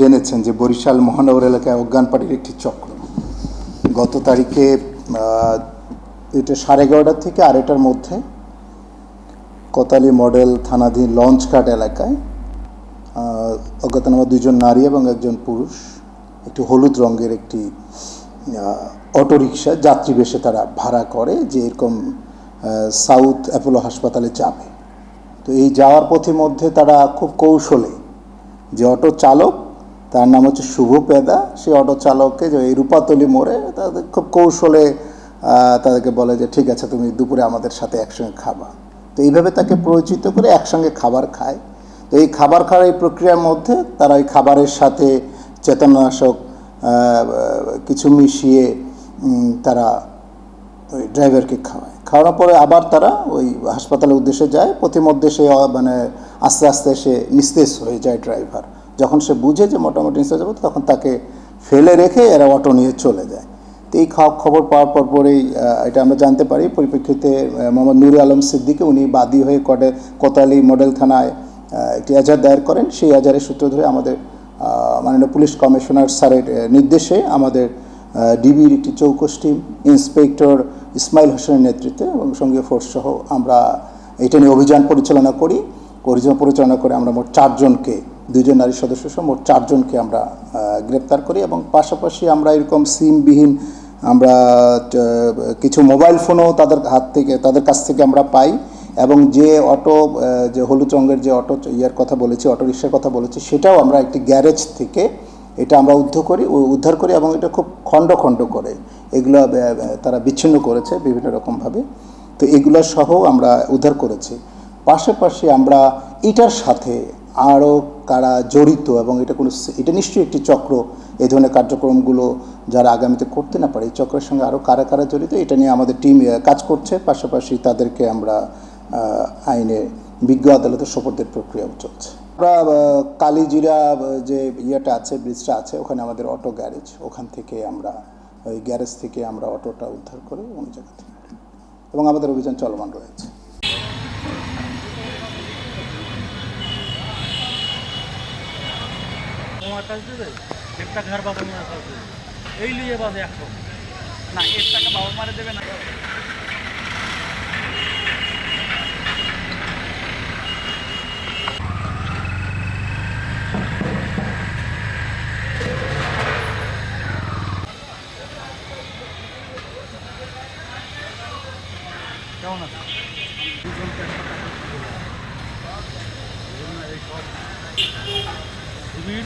জেনেছেন যে বরিশাল মহানগর এলাকায় অজ্ঞান পার্টির একটি চক্র। গত তারিখে এটা সাড়ে এগারোটার থেকে আড়াইটার মধ্যে কোতালি মডেল থানাধীন লঞ্চঘাট এলাকায় অজ্ঞাতনামা দুজন নারী এবং একজন পুরুষ, একটি হলুদ রঙের একটি অটোরিকশা যাত্রী বেশে তারা ভাড়া করে যে এরকম সাউথ অ্যাপোলো হাসপাতালে যাবে। তো এই যাওয়ার পথের মধ্যে তারা খুব কৌশলে যে অটো চালক তার নাম হচ্ছে শুভ পেদা। সেই অটো চালককে যে এই রূপাতলি মোড়ে তাদের খুব কৌশলে তাদেরকে বলে যে, ঠিক আছে, তুমি দুপুরে আমাদের সাথে একসঙ্গে খাবা। তো এইভাবে তাকে পরিচিত করে একসঙ্গে খাবার খায়। তো এই খাবার খাওয়ার এই প্রক্রিয়ার মধ্যে তারা ওই খাবারের সাথে চেতনাশক কিছু মিশিয়ে তারা ওই ড্রাইভারকে খাওয়ায়। খাওয়ানোর পরে আবার তারা ওই হাসপাতালের উদ্দেশ্যে যায়। প্রতিমধ্যে সে মানে আস্তে আস্তে সে নিস্তেজ হয়ে যায় ড্রাইভার। যখন সে বুঝে যে মোটামুটি নিস্তেজ হবে তখন তাকে ফেলে রেখে এরা অটো নিয়ে চলে যায়। তো এই খবর পাওয়ার পর পরেই এটা আমরা জানতে পারি। পরিপ্রেক্ষিতে মোহাম্মদ নুর আলম সিদ্দিকে, উনি বাদী হয়ে কটে কোতালি মডেল থানায় একটি এজার দায়ের করেন। সেই এজারের সূত্র ধরে আমাদের মাননীয় পুলিশ কমিশনার স্যারের নির্দেশে আমাদের ডিবির একটি চৌকস টিম, ইন্সপেক্টর ইসমাইল হোসেনের নেতৃত্বে এবং সঙ্গীয় ফোর্স সহ আমরা এটা নিয়ে অভিযান পরিচালনা করি। পরিচালনা করে আমরা মোট চারজনকে দুজন নারী সদস্য সহ মোট চারজনকে আমরা গ্রেপ্তার করি এবং পাশাপাশি আমরা এরকম সিমবিহীন আমরা কিছু মোবাইল ফোনও তাদের হাত থেকে, তাদের কাছ থেকে আমরা পাই এবং যে অটো যে হলুদ রঙের যে অটো ইয়ার কথা বলেছি, অটো রিক্সার কথা বলেছি, সেটাও আমরা একটি গ্যারেজ থেকে এটা আমরা উদ্ধার করি উদ্ধার করি এবং এটা খুব খণ্ড খণ্ড করে। এগুলো তারা বিচ্ছিন্ন করেছে বিভিন্ন রকমভাবে। তো এগুলো সহ আমরা উদ্ধার করেছি। পাশাপাশি আমরা এটার সাথে আরও কারা জড়িত এবং এটা কোনো এটা নিশ্চয়ই একটি চক্র। এই ধরনের কার্যক্রমগুলো যারা আগামীতে করতে না পারে, এই চক্রের সঙ্গে আরও কারা কারা জড়িত, এটা নিয়ে আমাদের টিম কাজ করছে। পাশাপাশি তাদেরকে আমরা আইনে বিজ্ঞ আদালতে সোপর্দের প্রক্রিয়াও চলছে। আমরা কালিজিরা যে ইয়েটা আছে, ব্রিজটা আছে, ওখানে আমাদের অটো গ্যারেজ। ওখান থেকে আমরা, ওই গ্যারেজ থেকে আমরা অটোটা উদ্ধার করে অন্য জায়গা থেকে। এবং আমাদের অভিযান চলমান রয়েছে। তোমার কাছে দেবে একটা ঘর বাবা হবে। এই লিয়ে বাজে একশো। না এর টাকা বাবা মারে দেবে না কেমন আছে? দুজনকে একটা টাকা এই সব subir.